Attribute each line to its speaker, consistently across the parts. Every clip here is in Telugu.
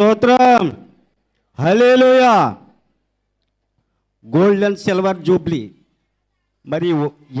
Speaker 1: స్తోత్రం. Hallelujah gold and silver jubilee. మరి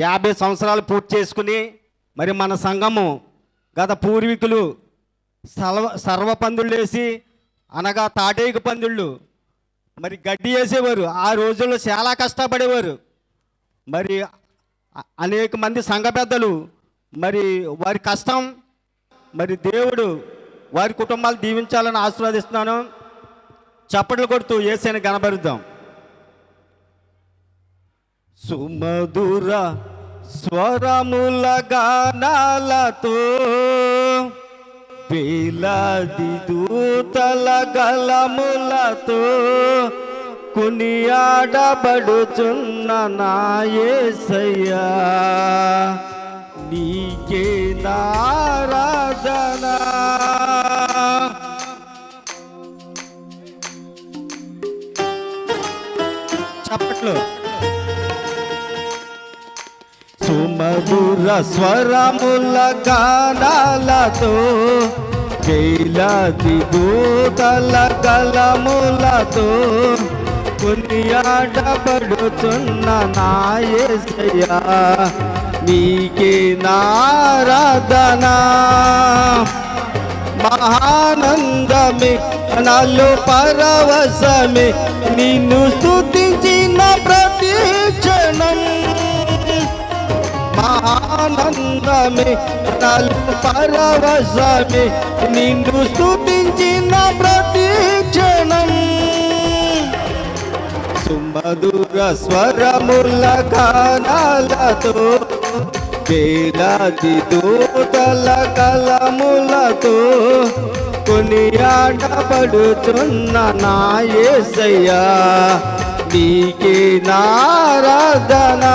Speaker 1: యాభై సంవత్సరాలు పూర్తి చేసుకుని మరి మన సంఘము గత పూర్వీకులు సర్వ సర్వ పందుళ్ళు వేసి అనగా తాటేక పందుళ్ళు మరి గడ్డి వేసేవారు. ఆ రోజుల్లో చాలా కష్టపడేవారు. మరి అనేక మంది సంఘ పెద్దలు మరి వారి కష్టం మరి దేవుడు వారి కుటుంబాలు దీవించాలని ఆశీర్వదిస్తున్నాను. చప్పట్లు కొడుతూ ఏసైన కనబరుద్దాం సుమధుర స్వరముల గానాలతో వేలాది దూతల గలములతో కునియాడబడుచున్న నా నీకే నారాధనా మధుర స్వరముల గానాలతో కేలాది దూతల గలములతో కొనియాడబడుతున్న నాయసయ్యా నీకే నారాధనా. మహానందమే నాలో పరవశమే నిన్ను స్థుతించిన ప్రతి క్షణం. మహానందమే నాలో పరవశమే నిన్ను స్థుతించిన ప్రతి క్షణం. సుమధుర స్వరముల గానాలతో వేలాది దూతల కలములతో కొనియాడబడుచున్న నా యేసయ్యా నీకే నారాధనా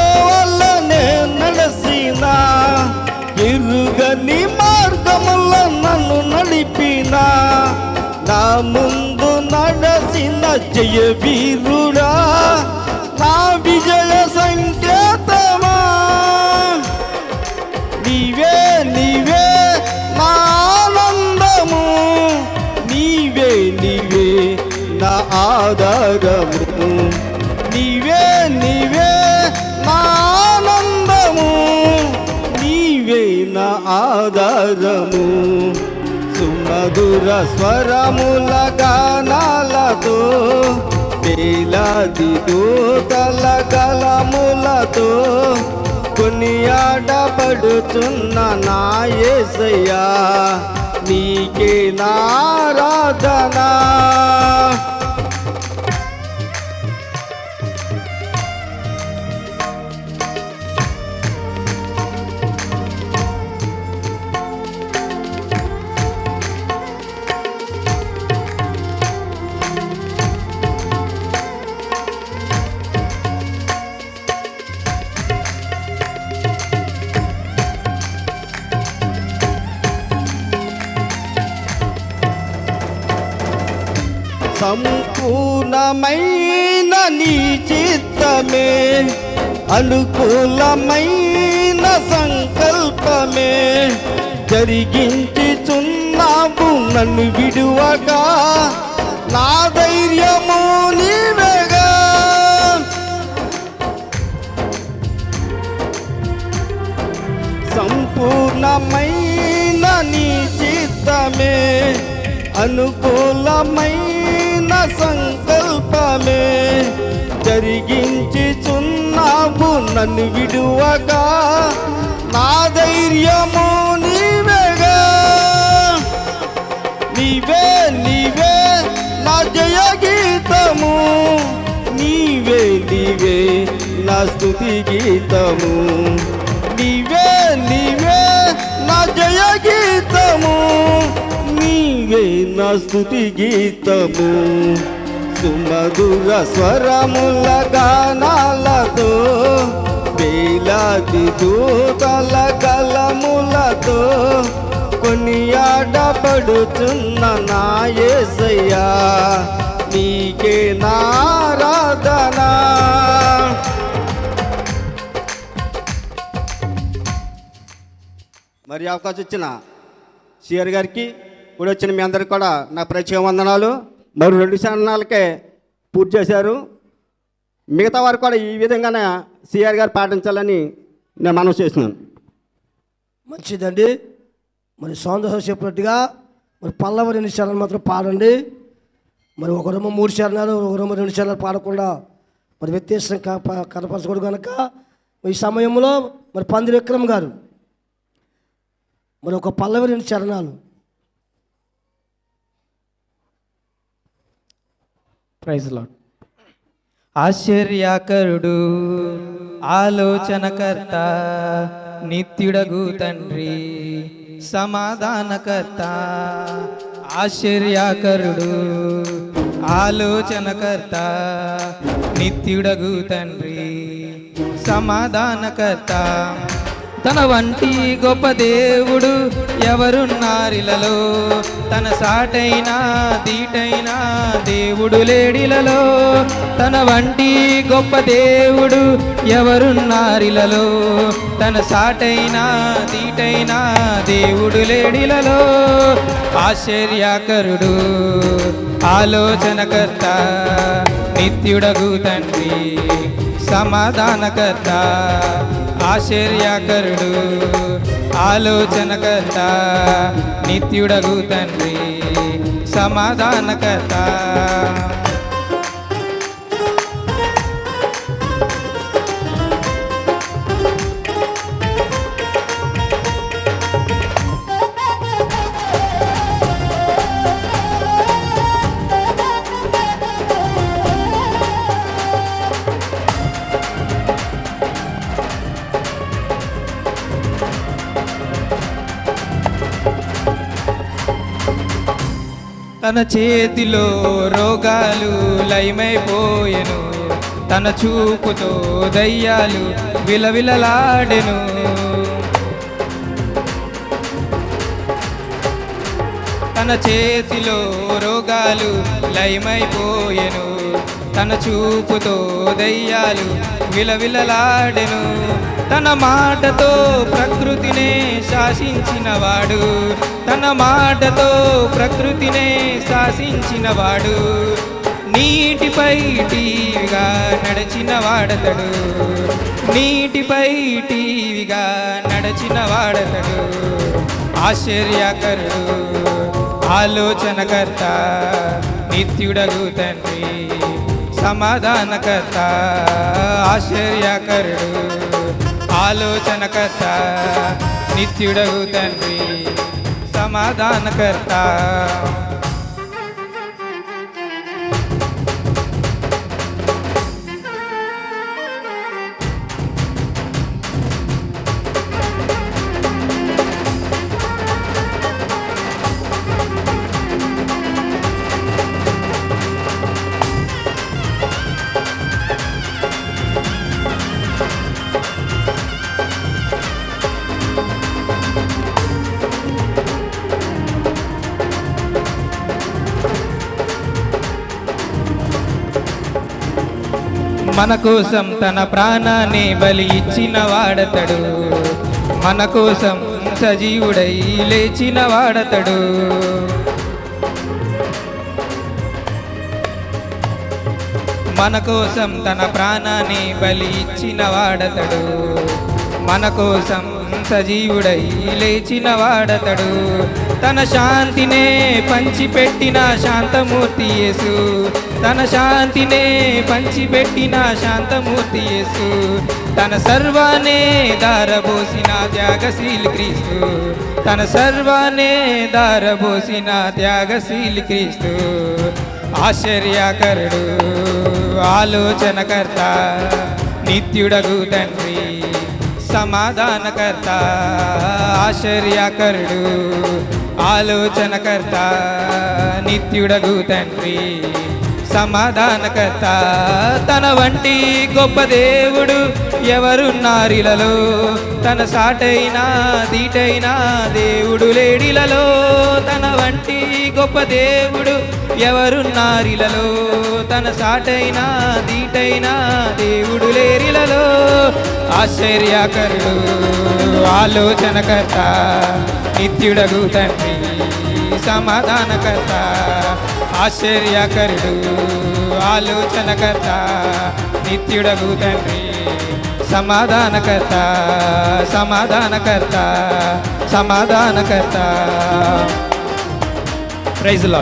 Speaker 1: ముందు నడసిన జయ వీరుడా నా విజయ సంకేతమా? నీవే నీవే నా ఆనందము. నీవే నీవే నా ఆధారము. నీవే నీవే నా ఆనందము. నీవే నా ఆధారము. సుమధుర స్వరముల గానాలతో వేలాది దూతల గలములతో కొనియాడబడుచున్న నా ఏసయ్యా నీకే నారాధనా సంపూర్ణమైన నీ చిత్తమే అనుకూలమైన సంకల్పమే. జరిగించి చున్నావు నన్ను విడువగా నా ధైర్యము నీవేగా. సంపూర్ణమైన నీ చిత్తమే అనుకూలమైన చిన్న సంకల్పమే జరిగించి చున్నాము నన్ను విడువగా. నా ధైర్యము నీవేగా. నీవే నీవే నా జయ గీతము నీవే నీవే నా స్థుతి గీతము. నీవే నీవే నా జయ గీతము నువ్వే నా స్థుతి గీతము. సుమధుర స్వరముల గానాలతో వేలాది దూతల కలములతో కొనియాడబడుచున్న నా యేసయ్యా నీకే నారాధనా. మరి అవకాశం ఇచ్చిన సిఆర్ గారికి కూడి వచ్చిన మీ అందరికి కూడా నా ప్రత్యేక వందనాలు. మరి రెండు చరణాలకే పూర్తి చేశారు. మిగతా వారు కూడా ఈ విధంగానే సిఆర్ గారు పాటించాలని నేను మనవి చేస్తున్నాను.
Speaker 2: మంచిదండి. మరి సౌందర్య చెప్పినట్టుగా మరి పల్లవ రెండు చరణాలు మాత్రం పాడండి. మరి ఒక రొమ్మ మూడు చరణాలు ఒక రొమ్మ రెండు చరణాలు పాడకుండా మరి వ్యత్యాసం కనపరచకూడదు కనుక ఈ సమయంలో మరి పంది విక్రమ్ గారు మరి ఒక పల్లవి రెండు చరణాలు
Speaker 3: ప్రైజ్ లాడ్ ఆశ్చర్యాకరుడు ఆలోచనకర్త నిత్యుడగు తండ్రి సమాధానకర్త. ఆశ్చర్యాకరుడు ఆలోచనకర్త నిత్యుడగు తండ్రి సమాధానకర్త. తన వంటి గొప్ప దేవుడు ఎవరున్నారిలలో? తన సాటైన దీటైన దేవుడు లేడిలలో? తన వంటి గొప్ప దేవుడు ఎవరున్నారిలలో? తన సాటైన దీటైన దేవుడు లేడిలలో? ఆశ్చర్యాకరుడు ఆలోచనకర్త నిత్యుడగు తండ్రి సమాధానకర్త ఆశ్చర్యకరుడు ఆలోచనకర్త నిత్యుడగు తండ్రి సమాధానకర్త. తన చేతిలో రోగాలు లయమైపోయెను. తన చూపుతో దయ్యాలు విలవిలలాడెను. తన చేతిలో రోగాలు లయమైపోయెను. తన చూపుతో దయ్యాలు విలవిలలాడెను. తన మాటతో ప్రకృతినే శాసించినవాడు. తన మాటతో ప్రకృతినే శాసించినవాడు నీటిపై టీవిగా నడిచిన వాడతడు నీటిపై టీవిగా నడిచిన వాడతడు ఆశ్చర్యకరుడు ఆలోచనకర్త నిత్యుడగు తండ్రి సమాధానకర్త ఆశ్చర్యకరుడు ఆలోచనకర్త నిత్యుడగు తండ్రి. సమాధానకర్త మన కోసం తన ప్రాణాన్ని బలి ఇచ్చిన వాడతడు. మన కోసం సజీవుడై లేచిన వాడతడు. మన కోసం తన ప్రాణాన్ని బలి ఇచ్చిన వాడతడు. మన కోసం సజీవుడై లేచిన వాడతడు. తన శాంతినే పంచిపెట్టిన శాంతమూర్తి యేసు. తన శాంతినే పంచిపెట్టిన శాంతమూర్తి యేసు. తన సర్వానే దారబోసిన త్యాగశీల్ క్రీస్తు. తన సర్వానే దారబోసిన త్యాగశీల్ క్రీస్తు. ఆశ్చర్యకరుడు ఆలోచనకర్త నిత్యుడగు తండ్రి సమాధానకర్త ఆశ్చర్యకరుడు ఆలోచనకర్త నిత్యుడగు తండ్రి సమాధానకర్త. తన వంటి గొప్ప దేవుడు ఎవరున్నారిలలో తన సాటైన దీటైన దేవుడు లేడిలలో తన వంటి గొప్ప దేవుడు ఎవరున్నారిలలో తన సాటైన దీటైనా దేవుడు లేరిలలో ఆశ్చర్యకరుడు ఆలోచనకర్త నిత్యుడగు తండ్రి సమాధానకర్త. ఆశ్చర్యకరుడు ఆలోచనకర్త నిత్యుడగు తండ్రి సమాధానకర్త సమాధానకర్త సమాధానకర్త. ప్రైజ్ లా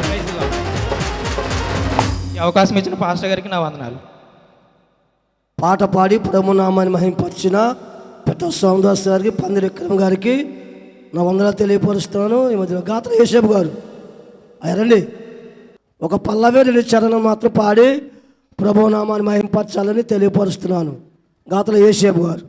Speaker 3: ఈ అవకాశం ఇచ్చిన పాస్టర్ గారికి నా వందనాలు.
Speaker 2: పాట పాడి ప్రభునామాన్ని మహింపరిచిన పెట్ట సోమదాస్ గారికి పందిరి విక్రమ్ గారికి నా వందనాలు తెలియపరుస్తున్నాను ఈ మధ్య గాత్ర యేషబ్ గారు. అయ్యారండి ఒక పల్లవే రెండు చరణం మాత్రం పాడి ప్రభునామాన్ని మహింపరచాలని తెలియపరుస్తున్నాను. గాత్ర యేషబ్ గారు.